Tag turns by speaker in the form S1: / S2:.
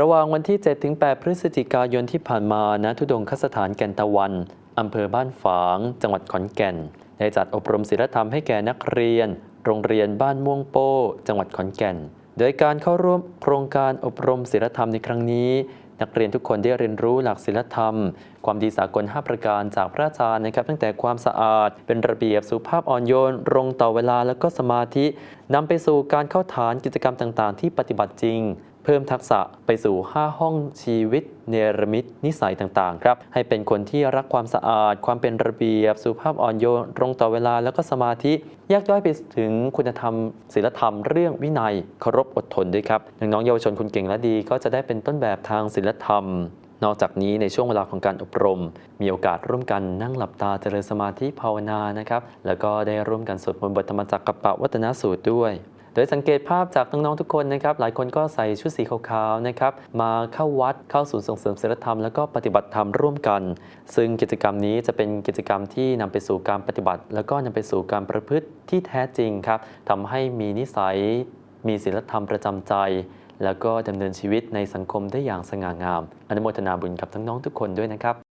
S1: ระหว่างวันที่ 7-8 พฤศจิกายนที่ผ่านมาณทุดงคสถานแก่นตะวันอำเภอบ้านฝาง จังหวัดขอนแก่น ได้จัดอบรมศีลธรรมให้แก่นักเรียน โรงเรียนบ้านม่วงโป้ จังหวัดขอนแก่น โดยการเข้าร่วมโครงการอบรมศีลธรรมในครั้งนี้ นักเรียนทุกคนได้เรียนรู้หลักศีลธรรม ความดีสากล 5 ประการจากพระอาจารย์นะครับ ตั้งแต่ความสะอาด เป็นระเบียบสุภาพอ่อนโยนตรงต่อเวลาแล้วก็สมาธินำไปสู่การเข้าฐานกิจกรรมต่าง ๆ ที่ปฏิบัติจริง พิ่มทักษะไปสู่ 5 ห้องชีวิต เนรมิตนิสัยต่างๆครับให้เป็นคนที่รักความสะอาด ความเป็นระเบียบ สุภาพอ่อนโยนตรงต่อเวลาแล้วก็สมาธิแยกย่อยไปถึงคุณธรรมศีลธรรมเรื่องวินัยเคารพอดทนด้วยครับน้องๆเยาวชนคนเก่งและดี ก็จะได้เป็นต้นแบบทางศีลธรรมนอกจากนี้ในช่วงเวลาของการอบรม มีโอกาสร่วมกันนั่งหลับตาเจริญสมาธิภาวนานะครับ แล้วก็ได้ร่วมกันสวดมนต์บทธรรมจักรกับปะวัตนสูตรด้วย โดยสังเกตภาพจากน้องๆทุกคนนะครับ หลายคนก็ใส่ชุดสีขาวๆนะครับ มาเข้าวัดเข้าศูนย์ส่งเสริมศีลธรรมแล้วก็ปฏิบัติธรรมร่วมกัน ซึ่งกิจกรรมนี้จะเป็นกิจกรรมที่นำไปสู่การปฏิบัติ แล้วก็นำไปสู่การประพฤติที่แท้จริงครับทำให้มีนิสัย มีศีลธรรมประจำใจ แล้วก็ดำเนินชีวิตในสังคมได้อย่างสง่างาม อนุโมทนาบุญกับทั้งน้องทุกคนด้วยนะครับ